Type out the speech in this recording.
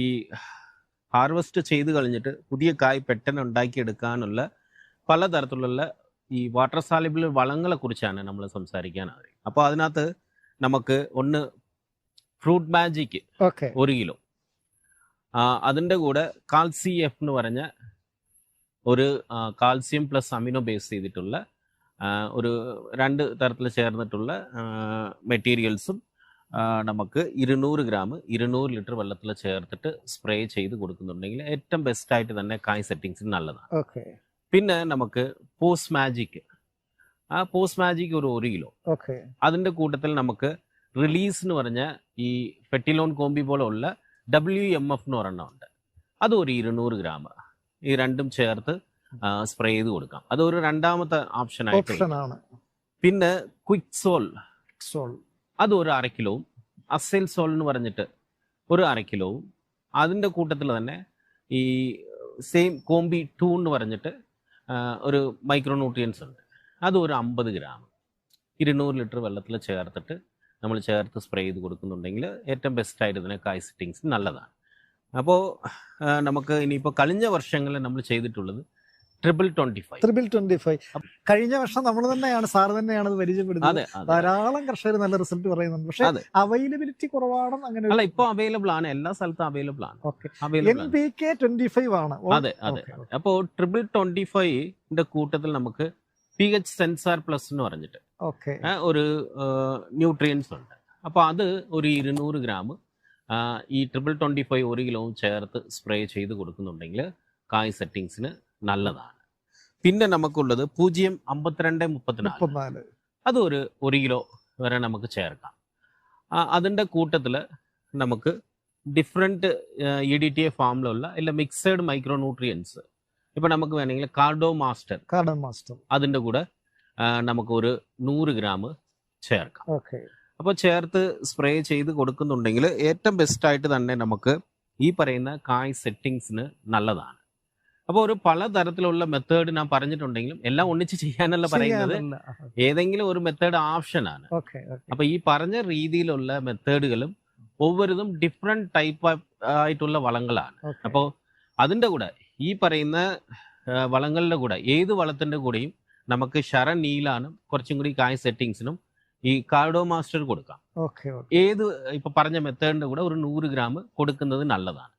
ഈ ഹാർവെസ്റ്റ് ചെയ്ത് കഴിഞ്ഞിട്ട് പുതിയ കായ് പെട്ടെന്ന് ഉണ്ടാക്കിയെടുക്കാനുള്ള പലതരത്തിലുള്ള ഈ വാട്ടർ സാലിബിൾ വളങ്ങളെ കുറിച്ചാണ് നമ്മൾ സംസാരിക്കാൻ ആഗ്രഹിക്കുന്നത്. അപ്പോൾ അതിനകത്ത് നമുക്ക് ഒന്ന് ഫ്രൂട്ട് മാജിക് ഒരു കിലോ. അതിന്റെ കൂടെ കാൽസി എഫ് എന്ന് പറഞ്ഞ ഒരു കാൽസ്യം പ്ലസ് അമിനോ ബേസ് ചെയ്തിട്ടുള്ള ഒരു രണ്ട് തരത്തിൽ ചേർന്നിട്ടുള്ള മെറ്റീരിയൽസും നമുക്ക് ഇരുന്നൂറ് ഗ്രാം ഇരുന്നൂറ് ലിറ്റർ വെള്ളത്തിൽ ചേർത്തിട്ട് സ്പ്രേ ചെയ്ത് കൊടുക്കുന്നുണ്ടെങ്കിൽ ഏറ്റവും ബെസ്റ്റ് ആയിട്ട് തന്നെ കായ് സെറ്റിങ്സിന് നല്ലതാണ്. ഓക്കെ. പിന്നെ നമുക്ക് പോസ്റ്റ് മാജിക് ആ പോസ്റ്റ് മാജിക് ഒരു ഒരു കിലോ ഓക്കെ. അതിന്റെ കൂട്ടത്തിൽ നമുക്ക് റിലീസ് എന്ന് പറഞ്ഞ ഈ ഫെറ്റിലോൺ കോമ്പി പോലെ ഉള്ള ഡബ്ല്യു എം എഫ് എന്ന് പറഞ്ഞ ഉണ്ട്. അത് ഒരു ഇരുന്നൂറ് ഗ്രാം. ഈ രണ്ടും ചേർത്ത് സ്പ്രേ ചെയ്ത് കൊടുക്കാം. അതൊരു രണ്ടാമത്തെ ഓപ്ഷൻ ആയിട്ട് പിന്നെ ക്വിക്സോൾ സോൾ അത് ഒരു അര കിലോവും അസൈൽ സോൾ എന്ന് പറഞ്ഞിട്ട് ഒരു അര കിലോവും അതിന്റെ കൂട്ടത്തിൽ തന്നെ ഈ സെയിം കോംബി ടു എന്ന് പറഞ്ഞിട്ട് ഒരു മൈക്രോ ന്യൂട്രിയൻസ് ഉണ്ട്. അത് ഒരു അമ്പത് ഗ്രാം ഇരുന്നൂറ് ലിറ്റർ വെള്ളത്തിൽ ചേർത്തിട്ട് നമ്മൾ ചേർത്ത് സ്പ്രേ ചെയ്ത് കൊടുക്കുന്നുണ്ടെങ്കിൽ ഏറ്റവും ബെസ്റ്റായിട്ട് ഇതിനെ കായ് സിറ്റിങ്സ് നല്ലതാണ്. അപ്പോൾ നമുക്ക് ഇനിയിപ്പോൾ കഴിഞ്ഞ വർഷങ്ങളിൽ നമ്മൾ ചെയ്തിട്ടുള്ളത് triple twenty five triple twenty five കഴിഞ്ഞ വർഷം നമ്മൾ തന്നെയാണ് സാർ തന്നെയാണ് അത് പരിചയപ്പെടുന്നത് ധാരാളം കർഷകർ നല്ല റിസൾട്ട് പറയുന്നുണ്ട്. പക്ഷേ അവൈലബിലിറ്റി കുറവാണെന്ന് അങ്ങനെ അല്ല ഇപ്പൊ അവൈലബിൾ ആണ്. എല്ലാ സ്ഥലത്തും അവൈലബിൾ ആണ്. N P K twenty five ആണ്. അതെ അതെ. അപ്പോൾ ട്രിപ്പിൾ ട്വന്റി ഫൈവിന്റെ കൂട്ടത്തിൽ നമുക്ക് പി എച്ച് സെൻസാർ പ്ലസ് എന്ന് പറഞ്ഞിട്ട് ഓക്കെ ഒരു ന്യൂട്രിയൻസ് ഉണ്ട്. അപ്പോൾ അത് ഒരു ഇരുന്നൂറ് ഗ്രാം ഈ ട്രിപ്പിൾ ട്വന്റി ഫൈവ് ഒരു കിലോവും ചേർത്ത് സ്പ്രേ ചെയ്ത് കൊടുക്കുന്നുണ്ടെങ്കിൽ കായ് സെറ്റിങ്സിന് നല്ലതാണ്. പിന്നെ നമുക്കുള്ളത് പൂജ്യം അമ്പത്തിരണ്ട് മുപ്പത്തിനാല്. അത് ഒരു ഒരു കിലോ വരെ നമുക്ക് ചേർക്കാം. അതിന്റെ കൂട്ടത്തിൽ നമുക്ക് different E D T A ഫാമിലുള്ള ഇല്ല മിക്സഡ് മൈക്രോ ന്യൂട്രിയൻസ് ഇപ്പം നമുക്ക് വേണമെങ്കിൽ കാർഡോ മാസ്റ്റർ കാർഡോ മാസ്റ്റർ അതിന്റെ കൂടെ നമുക്ക് ഒരു നൂറ് ഗ്രാം ചേർക്കാം. ഓക്കെ. അപ്പോൾ ചേർത്ത് സ്പ്രേ ചെയ്ത് കൊടുക്കുന്നുണ്ടെങ്കിൽ ഏറ്റവും ബെസ്റ്റ് ആയിട്ട് തന്നെ നമുക്ക് ഈ പറയുന്ന കായ് സെറ്റിങ്സിന് നല്ലതാണ്. അപ്പോൾ ഒരു പലതരത്തിലുള്ള മെത്തേഡ് ഞാൻ പറഞ്ഞിട്ടുണ്ടെങ്കിലും എല്ലാം ഒന്നിച്ച് ചെയ്യാനല്ല പറയുന്നത്. ഏതെങ്കിലും ഒരു മെത്തേഡ് ഓപ്ഷനാണ് അപ്പൊ ഈ പറഞ്ഞ രീതിയിലുള്ള മെത്തേഡുകളും ഒവ്വൊരുതും ഡിഫറെന്റ് ടൈപ്പ് ആയിട്ടുള്ള വളങ്ങളാണ്. അപ്പോ അപ്പോൾ അതിന്റെ കൂടെ ഈ പറയുന്ന വളങ്ങളുടെ കൂടെ ഏത് വളത്തിന്റെ കൂടെയും നമുക്ക് ശര നീലാനും കുറച്ചും കൂടി കായ് സെറ്റിങ്സിനും ഈ കാർഡോ മാസ്റ്റർ കൊടുക്കാം ഏത് ഇപ്പൊ പറഞ്ഞ മെത്തേഡിന്റെ കൂടെ ഒരു നൂറ് ഗ്രാം കൊടുക്കുന്നത് നല്ലതാണ്.